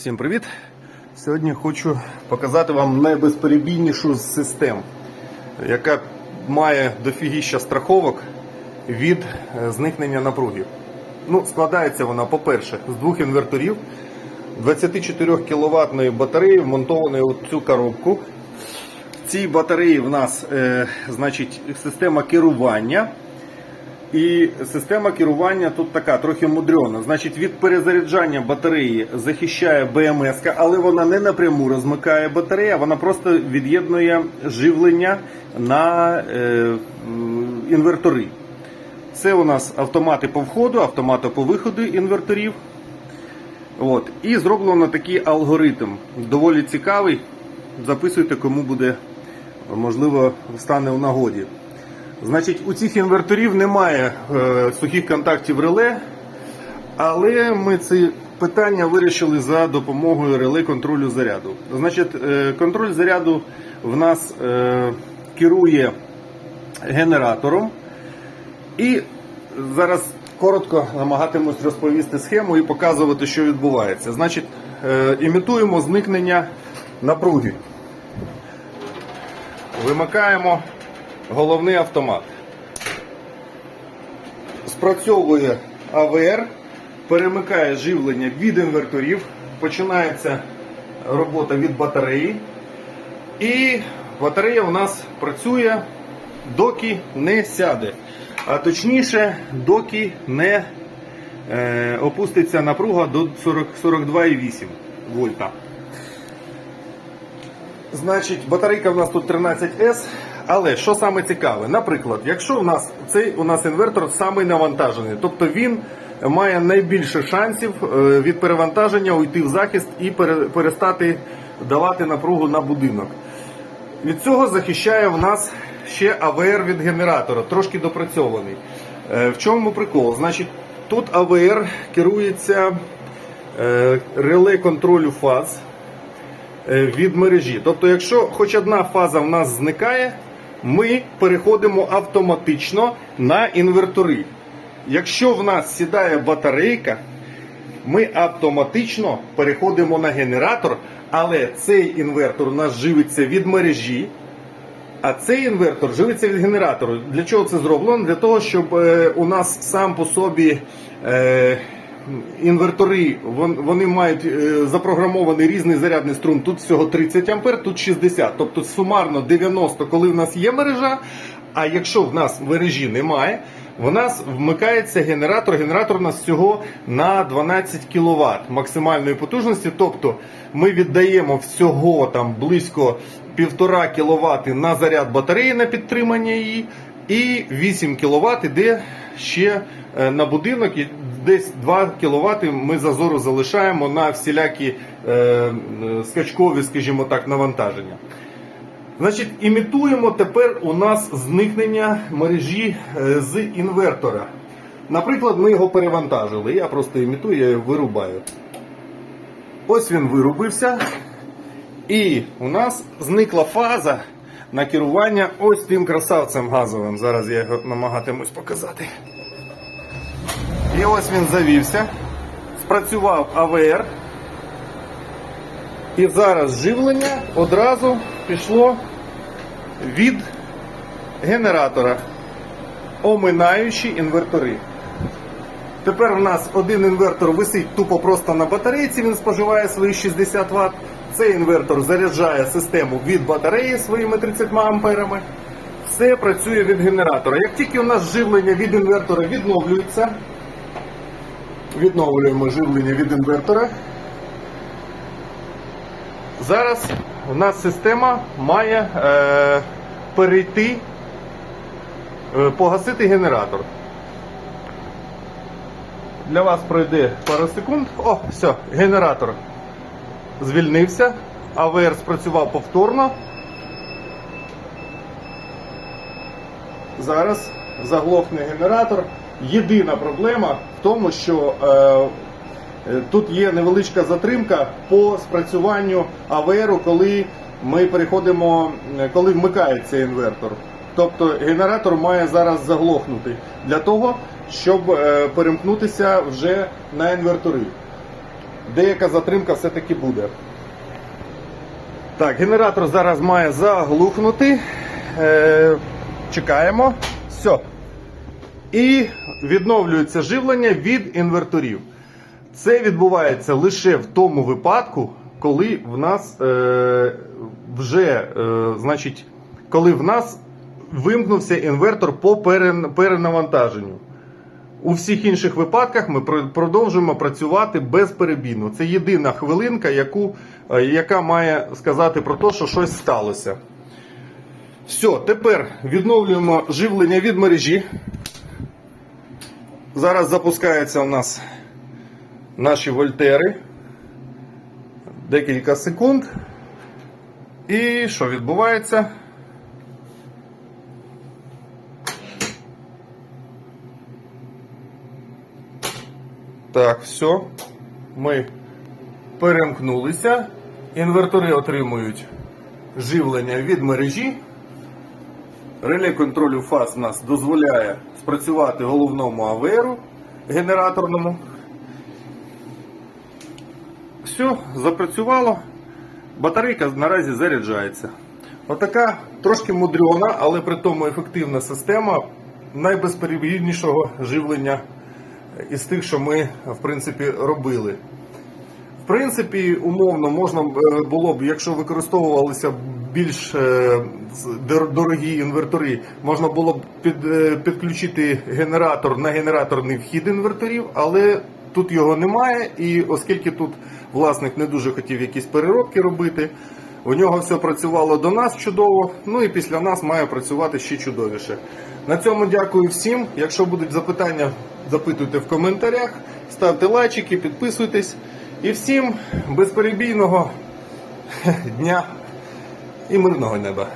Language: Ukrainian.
Всім привіт! Сьогодні хочу показати вам найбезперебійнішу з систем, яка має дофігіща страховок від е, зникнення напруги. Ну, складається вона, по-перше, з двох інверторів, 24 кВт батареї, вмонтованої у цю коробку. В цій батареї в нас е, значить, система керування. І система керування тут така трохи мудрена. Значить, від перезаряджання батареї захищає БМС, але вона не напряму розмикає батарею, вона просто від'єднує живлення на е, інвертори. Це у нас автомати по входу, автомати по виходу інверторів. От. І зроблено такий алгоритм. Доволі цікавий. Записуйте, кому буде можливо стане в нагоді. Значить, у цих інверторів немає е, сухих контактів реле, але ми це питання вирішили за допомогою реле контролю заряду. Значить, е, контроль заряду в нас е, керує генератором. І зараз коротко намагатимусь розповісти схему і показувати, що відбувається. Значить, е, імітуємо зникнення напруги. Вимикаємо головний автомат. Спрацьовує АВР, перемикає живлення від інверторів, починається робота від батареї. І батарея у нас працює, доки не сяде. А точніше, доки не е, опуститься напруга до 42,8 вольта. Значить, батарейка в нас тут 13С. Але що саме цікаве, наприклад, якщо в нас цей у нас інвертор самий навантажений, тобто він має найбільше шансів е, від перевантаження уйти в захист і перестати давати напругу на будинок. Від цього захищає в нас ще АВР від генератора, трошки допрацьований. Е, В чому прикол? Значить, тут АВР керується е, реле контролю фаз від мережі. Тобто, якщо хоч одна фаза в нас зникає, ми переходимо автоматично на інвертори. Якщо в нас сідає батарейка, ми автоматично переходимо на генератор, але цей інвертор у нас живиться від мережі, а цей інвертор живиться від генератору. Для чого це зроблено? Для того, щоб е, у нас сам по собі е, інвертори вони мають е, запрограмований різний зарядний струм. Тут всього 30 ампер, тут 60. Тобто сумарно 90, коли в нас є мережа. А якщо в нас мережі немає, в нас вмикається генератор. Генератор у нас всього на 12 кВт максимальної потужності. Тобто ми віддаємо всього там близько 1,5 кВт на заряд батареї на підтримання її, і 8 кВт іде ще е, на будинок. Десь 2 кВт ми зазору залишаємо на всілякі е, е, скачкові, скажімо так, навантаження. Значить, імітуємо тепер у нас зникнення мережі е, з інвертора. Наприклад, ми його перевантажили. Я просто імітую, я його вирубаю. Ось він вирубився. І у нас зникла фаза на керування ось тим красавцем газовим. Зараз я його намагатимусь показати. І ось він завівся. Спрацював АВР. І зараз живлення одразу пішло від генератора, оминаючи інвертори. Тепер у нас один інвертор висить тупо просто на батарейці, він споживає свої 60 Вт. Цей інвертор заряджає систему від батареї своїми 30 амперами. Все працює від генератора. Як тільки у нас живлення від інвертора відновлюється, відновлюємо живлення від інвертора. Зараз у нас система має е, перейти, е, погасити генератор. Для вас пройде пару секунд. О, все, генератор звільнився, АВР спрацював повторно. Зараз заглохне генератор. Єдина проблема в тому, що е, тут є невеличка затримка по спрацюванню АВРу, коли ми переходимо, е, коли вмикається інвертор. Тобто генератор має зараз заглохнути для того, щоб е, перемкнутися вже на інвертори. деяка затримка все-таки буде. Так, генератор зараз має заглухнути. Е, чекаємо. Все. І відновлюється живлення від інверторів. Це відбувається лише в тому випадку, коли в нас е, вже, е, значить, коли в нас вимкнувся інвертор по перенавантаженню. У всіх інших випадках ми продовжуємо працювати безперебійно. Це єдина хвилинка, яку, е, яка має сказати про те, що щось сталося. Все, тепер відновлюємо живлення від мережі. Зараз запускаються у нас наші вольтери. Декілька секунд. І що відбувається? Так, все. Ми перемкнулися. Інвертори отримують живлення від мережі. Реле контролю фаз нас дозволяє спрацювати головному АВРу генераторному. Все, запрацювало. Батарейка наразі заряджається. Отака трошки мудрена, але при тому ефективна система найбезперебійнішого живлення із тих, що ми в принципі робили. В принципі, умовно можна е, було б, якщо використовувалися більш е, дорогі інвертори, можна було б е, підключити генератор на генераторний вхід інверторів, але тут його немає. І оскільки тут власник не дуже хотів якісь переробки робити, у нього все працювало до нас чудово, ну і після нас має працювати ще чудовіше. На цьому дякую всім. Якщо будуть запитання, запитуйте в коментарях, ставте лайчики, підписуйтесь. І всім безперебійного дня і мирного неба.